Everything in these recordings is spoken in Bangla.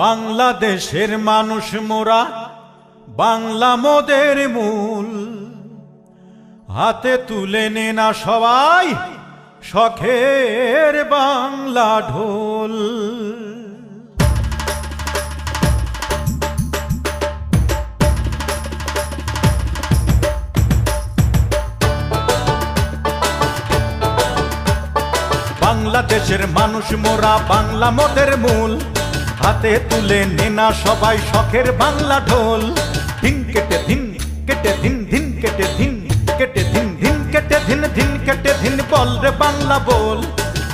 বাংলাদেশের মানুষ মোরা, বাংলা মোদের মূল। হাতে তুলে নে না সবাই শখের বাংলা ঢোল। বাংলাদেশের মানুষ মোরা, বাংলা মোদের মূল। হাতে তুলে নেনা সবাই শখের বাংলা ঢোল। ধিন কেটে ধিন কেটে ধিন ধিন কেটে ধিন কেটে ধিন ধিন কেটে ধিন ধিন কেটে ধিন বল রে বাংলা বল।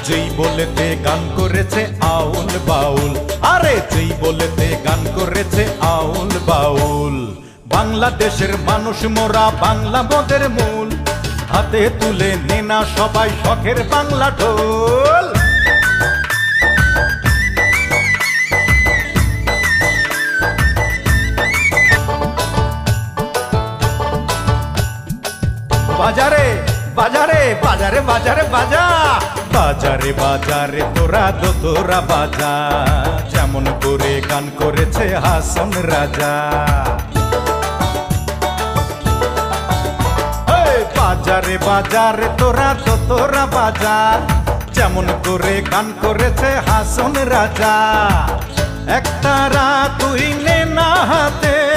যেই বলেতে গান করেছে আউল বাউল, আরে যেই বলেতে গান করেছে আউল বাউল। বাংলাদেশের মানুষ মোরা বাংলা মোদের মূল। হাতে তুলে নেনা সবাই শখের বাংলা ঢোল। বাজারে বাজারে বাজারে বাজারে, বাজা। বাজারে বাজারে, তোরা দো, তোরা বাজা। যেমন করে গান করেছে হাসন রাজা। বাজারে বাজারে, তোরা তো তোরা বাজার যেমন করে গান করেছে হাসন রাজা। একটা রাত তুই নে না হাতে